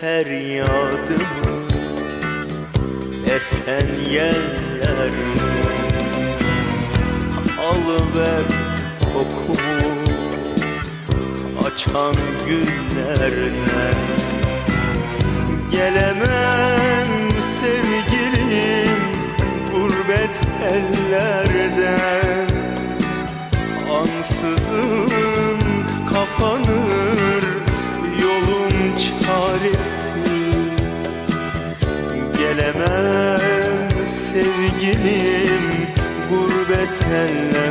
feryadımı Esen yerlerde Alıver kokumu Açan günlerden Gelemem sevgilim Gurbet ellerden. Ansızın sevgilim gurbet eller